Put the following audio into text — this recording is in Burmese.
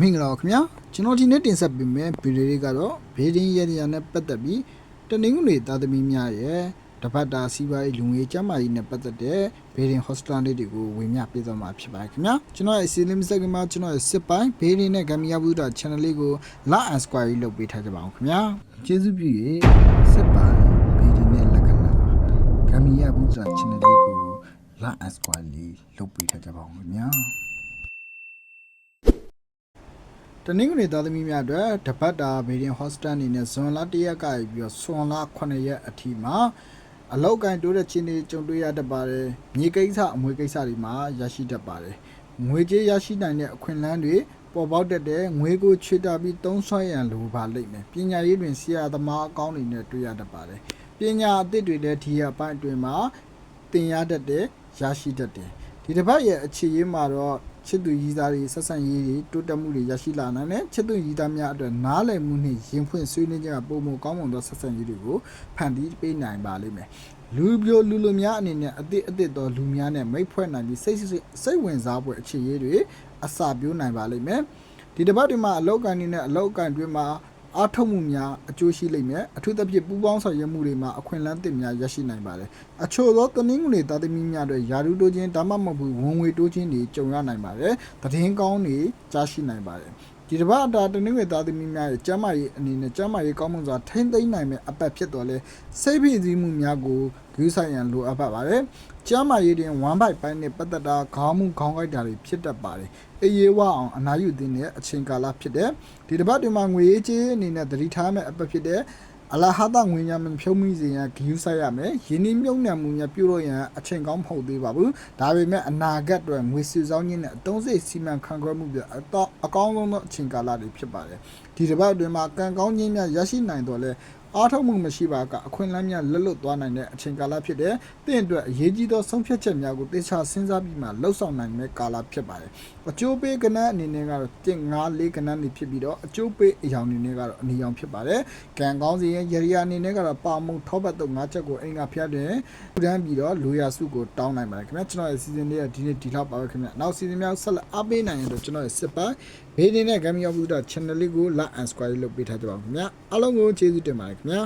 မင်္ဂလာပါခင်ဗျာကျွန်တော်ဒီနေ့တင်ဆက်ပေးမယ့်ဗီဒီယိုလေးကတော့ဘေးဒင်းရဲရနဲ့ပတ်သက်ပြီးတနင်္ဂနွေသားသမီးများရဲ့တပတ်တာစီးပွားရေးလူငွေကျန်းမာရေးနဲ့ပတ်သက်တဲ့ဘေးဒင်းဟော့စတန်လေးတွေကိုဝင်မြပေးသွားမှာဖြစ်ပါတယ်ခင်ဗျာကျွန်တော်ရဲ့စီလင်းမစက်ကမှာကျွန်တော်ရဲ့စစ်ပိုင်းဘေးဒင်းနဲ့ဂမ်မီယာဘူးတာ channel လေးကို like and subscribe လုပ်ပေးထားကြပါအောင်ခင်ဗျာကျေးဇူးပြု၍စစ်ပိုင်းဘေးဒင်းနဲ့လက္ခဏာဂမ်မီယာဘူးတာ channel လေးကို like and subscribe လေးလုပ်ပေးထားကြပါအောင်ခင်ဗျာ တနင်္ဂနွေသားသမီးများအတွက်တပတ်တာဗီဒီယိုဟော့စတန်အနေနဲ့ဇွန်လ၁ရက်ကပြီးတော့ဇွန်လ9ရက်အထိမှာအလောက်ကန်တိုးတဲ့ချင်းတွေကြုံတွေ့ရတတ်ပါတယ်မြေကိစ္စအမွေကိစ္စတွေမှာရရှိတတ်ပါတယ်ငွေကြေးရရှိနိုင်တဲ့အခွင့်အလမ်းတွေပေါ်ပေါက်တတ်တဲ့ငွေကိုချွေတာပြီးသုံးဆွဲရန်လိုပါလိမ့်မယ်ပညာရေးတွင်ဆရာသမားအကောင်းတွေနဲ့တွေ့ရတတ်ပါတယ်ပညာအသစ်တွေလည်းဒီအပိုင်းအတွင်းမှာသင်ရတတ်တဲ့ရရှိတတ်တယ်ဒီတစ်ပတ်ရဲ့အခြေရေးမှာတော့ ချစ်သူရည်သားတွေဆက်ဆံရေးတွေတိုးတက်မှုတွေရရှိလာနိုင်တယ်ချစ်သူရည်သားများအတွက်နားလည်မှုနှင့်ရင်ဖွင့်ဆွေးနွေးခြင်းကပုံမကောင်းမွန်သောဆက်ဆံရေးတွေကိုဖန်တီးပေးနိုင်ပါလိမ့်မယ်လူပြိုလူလူများအနေနဲ့အသည့်အသည့်သောလူများနဲ့မိတ်ဖွဲ့နိုင်ပြီးစိတ်စိတ်စိတ်ဝင်စားဖွယ်အခြေရေးတွေအစာပြိုးနိုင်ပါလိမ့်မယ်ဒီတစ်ပတ်ဒီမှာအလောက်ကန်နေနဲ့အလောက်ကန်တွေမှာ အားထုတ်မှုများအကျိုးရှိလိမ့်မယ်အထူးသဖြင့်ပူးပေါင်းဆောင်ရွက်မှုတွေမှာအခွင့်အလမ်းသစ်များရရှိနိုင်ပါတယ်အချို့သောတနင်္ဂနွေသားသမီးများတို့ယာရုတိုးခြင်းဒါမှမဟုတ်ဘူးဝင်ငွေတိုးခြင်းတွေကြုံရနိုင်ပါတယ်သတင်းကောင်းတွေကြားရှိနိုင်ပါတယ် ဒီတစ်ပတ်အတာတနင်္ဂနွေသားသမီးများရဲ့ကျမ်းမာရေးအနေနဲ့ကျမ်းမာရေးကောင်းမွန်စွာထိမ့်သိမ်းနိုင်မယ့်အပတ်ဖြစ်တော်လဲစိတ်ဖိစီးမှုများကိုဂရုစိုက်ရန်လိုအပ်ပါပါတယ်ကျမ်းမာရေးတွင်ဝမ်းပိုက်ပိုင်းနဲ့ပတ်သက်တာခေါင်းမှုခေါင်းကိုက်တာတွေဖြစ်တတ်ပါတယ်အေးရေးဝအောင်အနာယူသင်းတဲ့အချိန်ကာလဖြစ်တဲ့ဒီတစ်ပတ်တွင်မှာငွေရေးကြေးအနေနဲ့သတိထားမယ့်အပတ်ဖြစ်တဲ့ အလဟာတငွေညာမဖြုံးမိစေရန်ဂရုစိုက်ရမယ်ယင်းနှမြုံနှံမှုများပြုလို့ရန်အချိန်ကောင်းမဟုတ်သေးပါဘူးဒါပေမဲ့အနာဂတ်အတွက်ငွေစုဆောင်းခြင်းနဲ့အသုံးစိတ်စီမံခန့်ခွဲမှုပြအတော့အကောင်းဆုံးသောအချိန်ကာလတွေဖြစ်ပါတယ်ဒီတစ်ပတ်အတွင်းမှာကံကောင်းခြင်းများရရှိနိုင်တော့လဲ အားထုတ်မှုမရှိပါကအခွင့်အလမ်းများလွတ်လွတ်သွားနိုင်တဲ့အချိန်ကာလဖြစ်တဲ့တင့်အတွက်အရေးကြီးသောဆုံးဖြတ်ချက်များကိုတေချာစဉ်းစားပြီးမှလှုပ်ဆောင်နိုင်မယ့်ကာလဖြစ်ပါတယ်။အကျိုးပေးကဏ္ဍအနေနဲ့ကတော့တင်5 4ကဏ္ဍနေဖြစ်ပြီးတော့အကျိုးပေးအယောင်အနေနဲ့ကတော့အနီရောင်ဖြစ်ပါတယ်။ကံကောင်းစီရင်ရရိယာအနေနဲ့ကတော့ပါမုံထောပတ်တုတ်5ချက်ကိုအင်္ဂါဖျက်တဲ့ထူတန်းပြီးတော့လူရစုကိုတောင်းနိုင်ပါတယ်ခင်ဗျာကျွန်တော်ရဲ့စီစဉ်လေးကဒီနေ့ဒီလောက်ပါပဲခင်ဗျာနောက်စီစဉ်များဆက်လက်အားပေးနိုင်ရင်တော့ကျွန်တော်ရဲ့စစ်ပိုင်းဘေးနေတဲ့ Gaming of Buddha channel လေးကို like and subscribe လုပ်ပေးထားကြပါဦးခင်ဗျာအားလုံးကိုကျေးဇူးတင်ပါတယ်ခင်ဗျာ